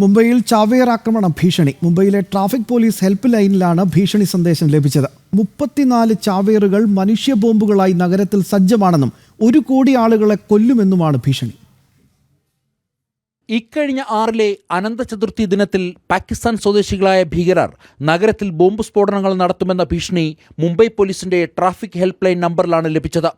മുംബൈയിൽ ചാവേർ ആക്രമണ ഭീഷണി. മുംബൈയിലെ ട്രാഫിക് പോലീസ് ഹെൽപ്പ് ലൈനിലാണ് ഭീഷണി സന്ദേശം ലഭിച്ചത്. മുപ്പത്തിനാല് ചാവേറുകൾ മനുഷ്യ ബോംബുകളായി നഗരത്തിൽ സജ്ജമാണെന്നും ഒരു കോടി ആളുകളെ കൊല്ലുമെന്നുമാണ് ഭീഷണി. ഇക്കഴിഞ്ഞ ആറിലെ അനന്ത ചതുർത്ഥി ദിനത്തിൽ പാകിസ്ഥാൻ സ്വദേശികളായ ഭീകരർ നഗരത്തിൽ ബോംബ് സ്ഫോടനങ്ങൾ നടത്തുമെന്ന ഭീഷണി മുംബൈ പോലീസിന്റെ ട്രാഫിക് ഹെൽപ്പ് ലൈൻ നമ്പറിലാണ് ലഭിച്ചത്.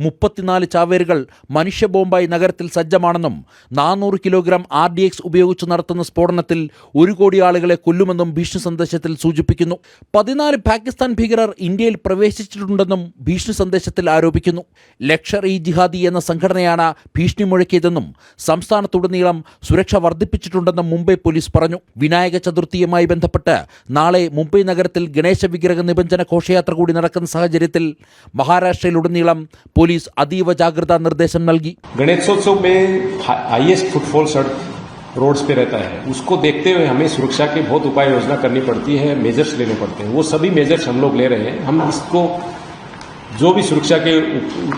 മുപ്പത്തിനാല് ചാവേറുകൾ മനുഷ്യ ബോംബായി നഗരത്തിൽ സജ്ജമാണെന്നും നാനൂറ് കിലോഗ്രാം ആർ ഡി എക്സ് ഉപയോഗിച്ച് നടത്തുന്ന സ്ഫോടനത്തിൽ ഒരു കോടി ആളുകളെ കൊല്ലുമെന്നും ഭീഷണി സന്ദേശത്തിൽ സൂചിപ്പിക്കുന്നു. പതിനാല് പാകിസ്ഥാൻ ഭീകരർ ഇന്ത്യയിൽ പ്രവേശിച്ചിട്ടുണ്ടെന്നും ഭീഷണി സന്ദേശത്തിൽ ആരോപിക്കുന്നു. ലക്ഷർ ഇ ജിഹാദി എന്ന സംഘടനയാണ് ഭീഷണി മുഴക്കിയതെന്നും സംസ്ഥാനത്തുടനീളം സുരക്ഷ വർദ്ധിപ്പിച്ചിട്ടുണ്ടെന്നും മുംബൈ പോലീസ് പറഞ്ഞു. വിനായക ചതുർത്ഥിയുമായി ബന്ധപ്പെട്ട് നാളെ മുംബൈ നഗരത്തിൽ ഗണേശ വിഗ്രഹ നിബഞ്ജന ഘോഷയാത്ര കൂടി നടക്കുന്ന സാഹചര്യത്തിൽ മഹാരാഷ്ട്രയിലുടനീളം പോലീസ് അതീവ ജാഗ്രതാ നിർദ്ദേശം നൽകി गणेशोत्सव में हाईएस्ट फुटफॉल सड़क रोड्स पे रहता है उसको देखते हुए हमें सुरक्षा के बहुत उपाय योजना करनी पड़ती है मेजर्स लेने पड़ते हैं वो सभी मेजर्स हम लोग ले रहे हैं हम इसको जो भी सुरक्षा के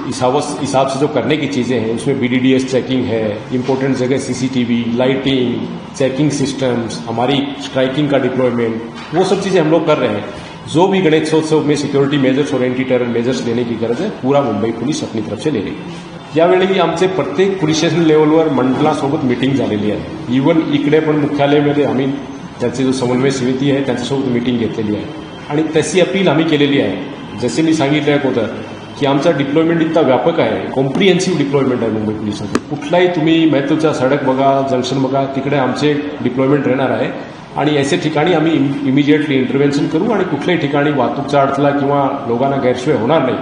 हिसाब हिसाब से जो करने की चीजें हैं उसमें बीडीडीएस चेकिंग है इंपॉर्टेंट जगह सीसीटीवी लाइटिंग चेकिंग सिस्टम्स हमारी स्ट्राइकिंग का डिप्लॉयमेंट वो सब चीजें हम लोग कर रहे हैं जो भी गणेशोत्सव में सिक्योरिटी मेजर्स और एंटी टेरर मेजर्स लेने की गरज है पूरा मुंबई पोलीस अपनी तरफ से ले रही यावेळी आमचे प्रत्येक पोलीस स्टेशन लेवलवर मंडळासोबत मिटिंग झालेली आहे. इव्हन इकडे पण मुख्यालयामध्ये आम्ही त्याची जो समन्वय समिती आहे त्यांच्यासोबत मिटिंग घेतलेली आहे. आणि तशी अपील आम्ही केलेली आहे. जसे मी सांगितलं अगोदर की आमचा डिप्लॉयमेंट इतका व्यापक आहे. कॉम्प्रिहेन्सिव्ह डिप्लॉयमेंट आहे मुंबई पोलिसांचं कुठलाही तुम्ही महत्त्वाच्या सडक बघा जंक्शन बघा तिकडे आमचे डिप्लॉयमेंट राहणार आहे. आणि असे ठिकाणी आम्ही इमिजिएटली इंटरव्हेन्शन करू आणि कुठल्याही ठिकाणी वाहतूकचा अडथळा किंवा लोकांना गैरसोय होणार नाही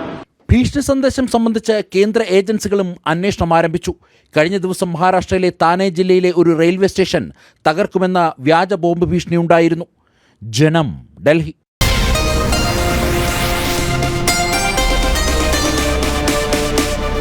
ഭീഷണി സന്ദേശം സംബന്ധിച്ച് കേന്ദ്ര ഏജൻസികളും അന്വേഷണം ആരംഭിച്ചു കഴിഞ്ഞ ദിവസം മഹാരാഷ്ട്രയിലെ താനെ ജില്ലയിലെ ഒരു റെയിൽവേ സ്റ്റേഷൻ തകർക്കുമെന്ന വ്യാജ ബോംബ് ഭീഷണിയുണ്ടായിരുന്നു ജനം ഡൽഹി